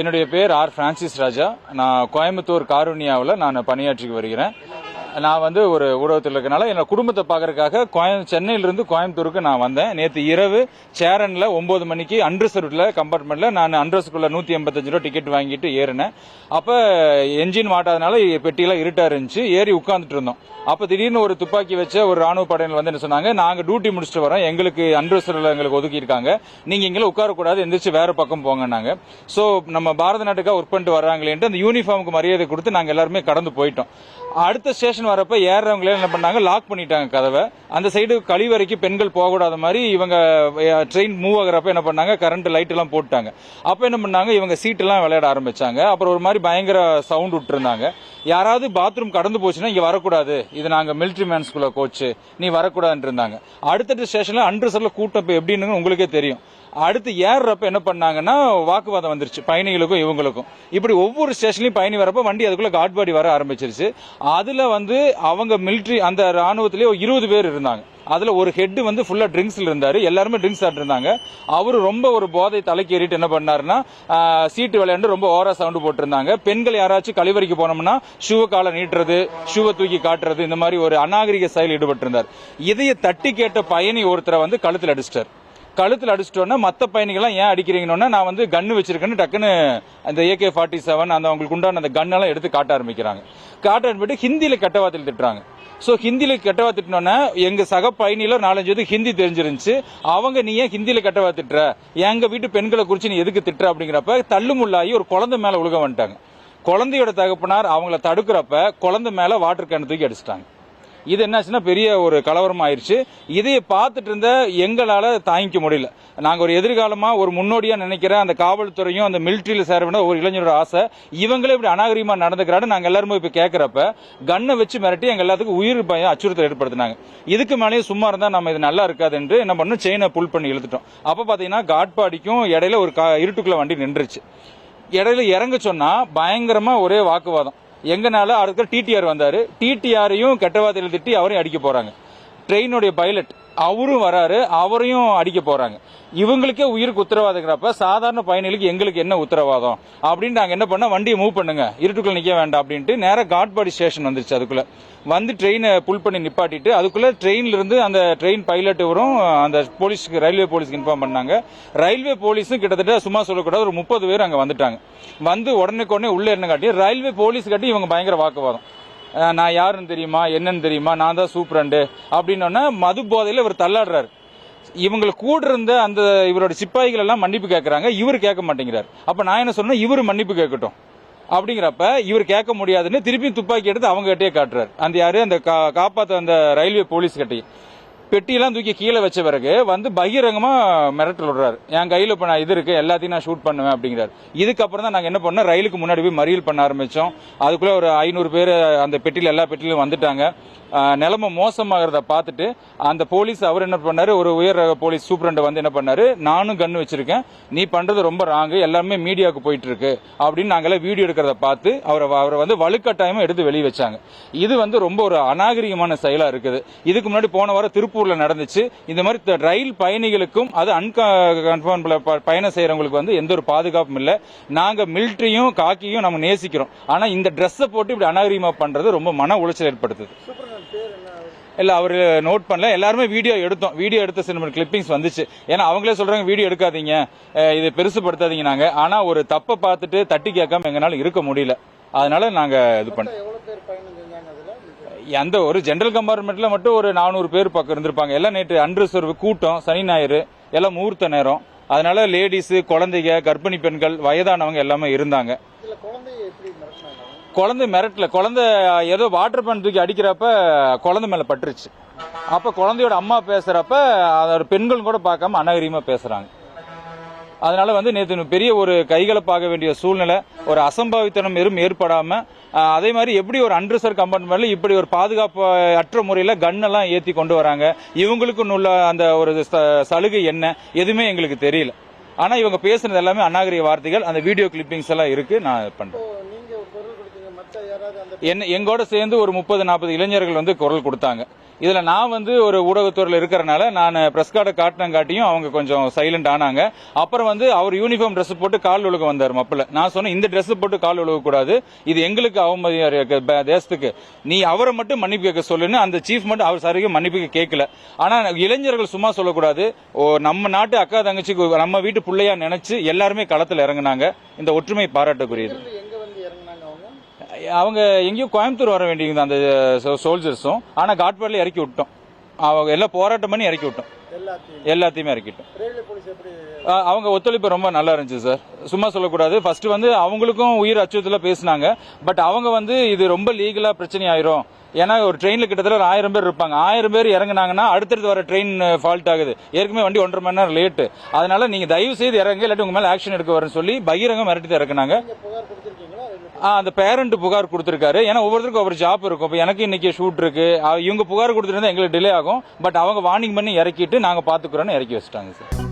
என்னுடைய பேர் R Francis ராஜா. நான் கோயம்புத்தூர் காருண்யாவில் நான் பணியாற்றி வருகிறேன். நான் வந்து ஒரு ஊடகத்தில் இருக்கனால என்னோட குடும்பத்தை பார்க்கறதுக்காக கோயம் சென்னையிலிருந்து கோயம்புத்தூருக்கு நான் வந்தேன். நேற்று இரவு சேரனில் ஒம்பது மணிக்கு அன்ரிசர்வ்டில் கம்பார்ட்மெண்ட்டில் நான் அன்ரிசர்வ்க்குள்ள நூற்றி எண்பத்தஞ்சு ரூபா டிக்கெட் வாங்கிட்டு ஏறினேன். அப்போ என்ஜின் மாட்டாதனால பெட்டியெல்லாம் இருட்டாக இருந்துச்சு. ஏறி உட்காந்துட்டு இருந்தோம். அப்போ திடீர்னு ஒரு துப்பாக்கி வச்ச ஒரு ராணுவ படையினர் வந்து என்ன சொன்னாங்க நாங்கள் டியூட்டி முடிச்சுட்டு வரோம். எங்களுக்கு அன்ரிசர்வ்ல எங்களுக்கு ஒதுக்கியிருக்காங்க. நீங்கள் இங்கே உட்காரக்கூடாது. எந்திரிச்சு வேறு பக்கம் போங்கன்னாங்க. ஸோ நம்ம பாரத நாட்டுக்காக ஒர்க் பண்ணிட்டு வர்றாங்களேன்ட்டு அந்த யூனிஃபார்முக்கு மரியாதை கொடுத்து நாங்கள் எல்லாருமே கடந்து போயிட்டோம். அடுத்த ஸ்டேஷன் வரப்ப ஏறுறவங்களே என்ன பண்ணாங்க? லாக் பண்ணிட்டாங்க கதவை. அந்த சைடு கழிவறைக்கு பெண்கள் போகக்கூடாத மாதிரி இவங்க ட்ரெயின் மூவ் ஆகுறப்ப என்ன பண்ணாங்க? கரண்ட் லைட் எல்லாம் போட்டாங்க அப்ப என்ன பண்ணாங்க? இவங்க சீட் எல்லாம் விளையாட ஆரம்பிச்சாங்க. அப்புறம் ஒரு மாதிரி பயங்கர சவுண்ட் விட்டுருந்தாங்க. யாராவது பாத்ரூம் கடந்து போச்சுன்னா இங்க வரக்கூடாது. இது நாங்க மிலிட்ரி மேன் கோச்சு நீ வரக்கூடாதுன்னு இருந்தாங்க அடுத்தடுத்த ஸ்டேஷன்ல அன்ரிசர்வ்ல கூட்டம் இப்ப எப்படின்னு உங்களுக்கே தெரியும். அடுத்து ஏறுறப்ப என்ன பண்ணாங்கன்னா வாக்குவாதம் வந்துருச்சு. பயணிகளுக்கும் இவங்களுக்கும். இப்படி ஒவ்வொரு ஸ்டேஷன்லயும் பயணி வரப்ப வண்டி அதுக்குள்ள காட் பாடி வர ஆரம்பிச்சிருச்சு. அதுல வந்து அவங்க மிலிட்ரி அந்த ராணுவத்திலேயே ஒரு இருபது பேர் இருந்தாங்க. அதுல ஒரு ஹெட் வந்து ஃபுல்லா ட்ரிங்க்ஸ்ல இருந்தாரு. எல்லாருமே ட்ரிங்க்ஸ் இருந்தாங்க. அவரு ரொம்ப ஒரு போதை தலைக்கு ஏறிட்டு என்ன பண்ணாருன்னா சீட்டு விளையாண்டு ரொம்ப ஓரா சவுண்டு போட்டிருந்தாங்க. பெண்கள் யாராச்சும் கழிவறைக்கு போனோம்னா ஷூவை காலை நீட்டுறது ஷூவை தூக்கி காட்டுறது இந்த மாதிரி ஒரு அநாகரிக செயல் ஈடுபட்டிருந்தார். இதைய தட்டி கேட்ட பயணி ஒருத்தரை வந்து கழுத்தில் அடிச்சிட்டார். கழுத்தில் அடிச்சிட்டோன்னா மற்ற பயணிகள்லாம் ஏன் அடிக்கிறீங்கன்னா நான் வந்து கன்னு வச்சிருக்கேன்னு டக்குன்னு அந்த ஏகே ஃபார்ட்டி செவன் அந்த அவங்களுக்கு உண்டான அந்த கன்னெல்லாம் எடுத்து காட்ட ஆரம்பிக்கிறாங்க. காட்ட ஆரம்பிட்டு ஹிந்தியில் கெட்ட வார்த்தையில் திட்டுறாங்க. ஸோ ஹிந்தியில் கெட்டவா திட்டினோன்னா எங்கள் சக பயணியில நாலஞ்சு இது ஹிந்தி தெரிஞ்சிருந்துச்சு. அவங்க நீ ஏன் ஹிந்தியில் கெட்டவா திட்டுற? எங்கள் வீட்டு பெண்களை குறித்து நீ எதுக்கு திட்டுற அப்படிங்கிறப்ப தள்ளுமுள்ளாகி ஒரு குழந்தை மேலே உழுக வந்துட்டாங்க. குழந்தையோட தகப்பனார் அவங்கள தடுக்கிறப்ப குழந்தை மேலே வாட்டர் கேன் தூக்கி அடிச்சிட்டாங்க. இது என்னாச்சுன்னா பெரிய ஒரு கலவரம் ஆயிடுச்சு இதையே பார்த்துட்டு இருந்த எங்களால் தாங்கிக்க முடியல. நாங்கள் ஒரு எதிர்காலமாக ஒரு முன்னோடியாக நினைக்கிற அந்த காவல்துறையும் அந்த மிலிட்ரியில் சேர வேண்டிய ஒரு இளைஞரோட ஆசை இவங்களே இப்படி அநாகரிகமாக நடந்துக்கிறாரு நாங்கள் எல்லாருமே இப்போ கேட்குறப்ப கண்ணை வச்சு மிரட்டி எங்கள் எல்லாத்துக்கும் உயிர் பயம் அச்சுறுத்தல் ஏற்படுத்தினாங்க. இதுக்கு மேலேயும் சும்மா இருந்தால் நம்ம இது நல்லா இருக்காது என்று என்ன பண்ணோம் செயினை புல் பண்ணி இழுத்துட்டோம். அப்போ பார்த்தீங்கன்னா காட்பாடிக்கும் இடையில ஒரு கா- இருட்டுக்குள்ள வண்டி நின்றுச்சு. இடையில இறங்க சொன்னால் பயங்கரமாக ஒரே வாக்குவாதம். எங்கனால அடுத்த டிடிஆர் வந்தாரு. டிடிஆரையும் கெட்டவாதையில் திட்டி அவரையும் அடிக்க போறாங்க. ட்ரெயினுடைய பைலட் அவரும் வராரு அவரையும் அடிக்க போறாங்க. இவங்களுக்கே உயிருக்கு உத்தரவாதங்கிறப்ப சாதாரண பயணிகளுக்கு எங்களுக்கு என்ன உத்தரவாதம்? அப்படின்னு நாங்க என்ன பண்ண வண்டியை மூவ் பண்ணுங்க. இருட்டுக்குள்ள நிக்க வேண்டாம் அப்படின்ட்டு நேராக காட்பாடி ஸ்டேஷன் வந்துருச்சு அதுக்குள்ள. வந்து ட்ரெயினை புல் பண்ணி நிப்பாட்டிட்டு அதுக்குள்ள ட்ரெயின்ல இருந்து அந்த ட்ரெயின் பைலட் வரும் அந்த போலீஸ்க்கு ரயில்வே போலீஸ்க்கு இன்ஃபார்ம் பண்ணாங்க. ரயில்வே போலீஸும் கிட்டத்தட்ட சும்மா சொல்லக்கூடாது ஒரு முப்பது பேர் அங்க வந்துட்டாங்க. வந்து உடனே உடனே உள்ள என்ன காட்டி ரயில்வே போலீஸ் காட்டி இவங்க பயங்கர வாக்குவாதம். நான் யாருன்னு தெரியுமா? என்னன்னு தெரியுமா? நான் தான் சூப்பரண்டு. அப்படின்னோன்னா மது போதையில் இவர் தள்ளாடுறாரு. இவங்களை கூட இருந்த அந்த இவரோட சிப்பாய்கள் எல்லாம் மன்னிப்பு கேட்குறாங்க இவர் கேட்க மாட்டேங்கிறார். அப்போ நான் என்ன சொன்னேன்? இவர் மன்னிப்பு கேட்கட்டும். அப்படிங்கிறப்ப இவர் கேட்க முடியாதுன்னு திருப்பி துப்பாக்கி எடுத்து அவங்க கிட்டே காட்டுறாரு. அந்த யாரு? அந்த கா- காப்பாற்ற அந்த ரயில்வே போலீஸ் கிட்டே பெட்டியெல்லாம் தூக்கி கீழே வச்ச பிறகு வந்து பகிரங்கமாக மிரட்டல் விடுறாரு. என் கையில் இப்போ நான் இது இருக்கு எல்லாத்தையும் நான் ஷூட் பண்ணுவேன் அப்படிங்கிறார். இதுக்கப்புறம் தான் நாங்கள் என்ன பண்ணோம்? ரயிலுக்கு முன்னாடி போய் மறியல் பண்ண ஆரம்பித்தோம் அதுக்குள்ளே ஒரு ஐநூறு பேர் அந்த பெட்டியில் எல்லா பெட்டியிலும் வந்துட்டாங்க. ஆஹ் நிலைமை மோசமாகிறத பார்த்துட்டு அந்த போலீஸ் அவர் என்ன பண்ணார்? ஒரு உயர் ரக போலீஸ் சூப்ரண்ட் வந்து என்ன பண்ணாரு? நானும் கன்னு வச்சுருக்கேன். நீ பண்ணுறது ரொம்ப ராங்கு எல்லாமே மீடியாவுக்கு போயிட்டு இருக்கு அப்படின்னு நாங்களாம் வீடியோ எடுக்கிறத பார்த்து அவரை அவரை வந்து வலுக்கட்டாயமாக எடுத்து வெளியே வச்சாங்க. இது வந்து ரொம்ப ஒரு அநாகரிகமான செயலாக இருக்குது. இதுக்கு முன்னாடி போன வாரம் திருப்பூர் திருப்பூர்ல நடந்துச்சு. இந்த மாதிரி ரயில் பயணிகளுக்கும் அது அன்கன்ஃபார்ம் பயணம் செய்யறவங்களுக்கு வந்து எந்த ஒரு பாதுகாப்பும் இல்ல. நாங்க மிலிட்டரியும் காக்கியும் நம்ம நேசிக்கிறோம். ஆனா இந்த ட்ரெஸ்ஸை போட்டு இப்படி அநாகரிகமா பண்றது ரொம்ப மன உளைச்சல் ஏற்படுத்துது. இல்ல அவர் நோட் பண்ணல. எல்லாருமே வீடியோ எடுத்தோம். வீடியோ எடுத்த சில கிளிப்பிங்ஸ் வந்துச்சு. ஏன்னா அவங்களே சொல்றாங்க வீடியோ எடுக்காதீங்க. இதை இது பெருசுபடுத்தாதீங்க நாங்க. ஆனா ஒரு தப்பை பார்த்துட்டு தட்டி கேட்காம எங்கனால இருக்க முடியல. அதனால நாங்க இது பண்ணோம் எவ்வளவு பேர் பயணம் செஞ்சாங்க எந்த ஒரு ஜென்ரல் கம்பார்ட்மெண்ட்ல மட்டும் ஒரு நானூறு பேர் பக்கம் இருந்திருப்பாங்க. எல்லாம் நேற்று அன்ரிசர்வ் கூட்டம் சனி ஞாயிறு எல்லாம் முகூர்த்த நேரம். அதனால லேடிஸ் குழந்தைங்க கர்ப்பிணி பெண்கள் வயதானவங்க எல்லாமே இருந்தாங்க. குழந்தை மிரட்டல. குழந்தை ஏதோ வாட்டர் பேன் தூக்கி அடிக்கிறப்ப குழந்தை மேல பட்டுருச்சு. அப்ப குழந்தையோட அம்மா பேசுறப்ப அதோட பெண்கள் கூட பார்க்காம அநாகரிகமா பேசுறாங்க. அதனால வந்து நேற்று பெரிய ஒரு கைகலப்பாக வேண்டிய சூழ்நிலை ஒரு அசம்பாவித்தனம் எதுவும் ஏற்படாம அதே மாதிரி எப்படி ஒரு அன்ரிசர்வ் கம்பார்ட்மெண்ட்ல இப்படி ஒரு பாதுகாப்பு அற்ற முறையில கன்னெல்லாம் ஏத்தி கொண்டு வராங்க. இவங்களுக்கு உள்ள அந்த ஒரு ச- சலுகை என்ன? எதுவுமே எங்களுக்கு தெரியல. ஆனா இவங்க பேசுனது எல்லாமே அநாகரிக வார்த்தைகள். அந்த வீடியோ கிளிப்பிங்ஸ் எல்லாம் இருக்கு. நான் பண்றேன் இப்போ நீங்க பொருள் கொடுத்தீங்க மத்த யாராவது அது அந்த என்ன எங்கோட சேர்ந்து ஒரு முப்பது நாற்பது இளைஞர்கள் வந்து குரல் கொடுத்தாங்க. இதில் நான் வந்து ஒரு ஊடகத்துறையில் இருக்கிறனால நான் ப்ரெஸ் கார்டை காட்டினங்காட்டியும் அவங்க கொஞ்சம் சைலண்ட் ஆனாங்க. அப்புறம் வந்து அவர் யூனிஃபார்ம் ட்ரெஸ் போட்டு கால் ஒழுக வந்தார் மப்பில். நான் சொன்னேன் இந்த ட்ரெஸ் போட்டு கால் உழுகக்கூடாது இது எங்களுக்கு அவமதியா இருக்கு தேசத்துக்கு. நீ அவரை மட்டும் மன்னிப்பு கேட்க சொல்லுன்னு அந்த சீஃப் மட்டும் அவர் சரியாக மன்னிப்பு கேட்கல. ஆனால் இளைஞர்கள் சும்மா சொல்லக்கூடாது. ஓ நம்ம நாட்டு அக்கா தங்கச்சிக்கு நம்ம வீட்டு பிள்ளையா நினைச்சு எல்லாருமே களத்தில் இறங்குனாங்க. இந்த ஒற்றுமை பாராட்டக்கூடியது இருந்து எங்க வந்து இறங்குனாங்க அவங்க அவங்க எங்கேயும் கோயம்புத்தூர் வர வேண்டியது அந்த சோல்ஜர்ஸும் ஆனா காட்பாடில் இறக்கி விட்டோம். அவங்க எல்லாம் போராட்டம் பண்ணி இறக்கி விட்டோம். எல்லாத்தையும். இறக்கிட்டோம். அவங்க ஒத்துழைப்பு ரொம்ப நல்லா இருந்துச்சு சார். சும்மா சொல்லக்கூடாது. ஃபர்ஸ்ட் வந்து அவங்களுக்கும் உயிர் அச்சுறுத்தல பேசினாங்க. பட் அவங்க வந்து இது ரொம்ப லீகலா பிரச்சனை ஆயிரும். ஏன்னா ஒரு ட்ரெயின்ல கிட்டத்தட்ட ஒரு ஆயிரம் பேர் இருப்பாங்க. ஆயிரம் பேர் இறங்குனாங்கன்னா அடுத்தடுத்து வர ட்ரெயின் ஃபால்ட் ஆகுது. ஏற்கனவே வண்டி ஒன்றரை மணி நேரம் லேட்டு அதனால நீங்க தயவு செய்து இறங்க இல்லாட்டி உங்க மேல ஆக்ஷன் எடுக்க வரேன்னு சொல்லி பகிரங்க மிரட்டி இறக்குனாங்க. அந்த பேரண்ட் புகார் கொடுத்துருக்காரு. ஏன்னா ஒவ்வொருத்தருக்கும் ஒவ்வொரு ஜாப் இருக்கும். இப்போ எனக்கு இன்னைக்கு ஷூட் இருக்கு. இவங்க புகார் கொடுத்துருந்தா எங்களுக்கு டிலே ஆகும். பட் அவங்க வார்னிங் பண்ணி இறக்கிட்டு நாங்கள் பார்த்துக்குறோன்னு இறக்கி வச்சுட்டாங்க சார்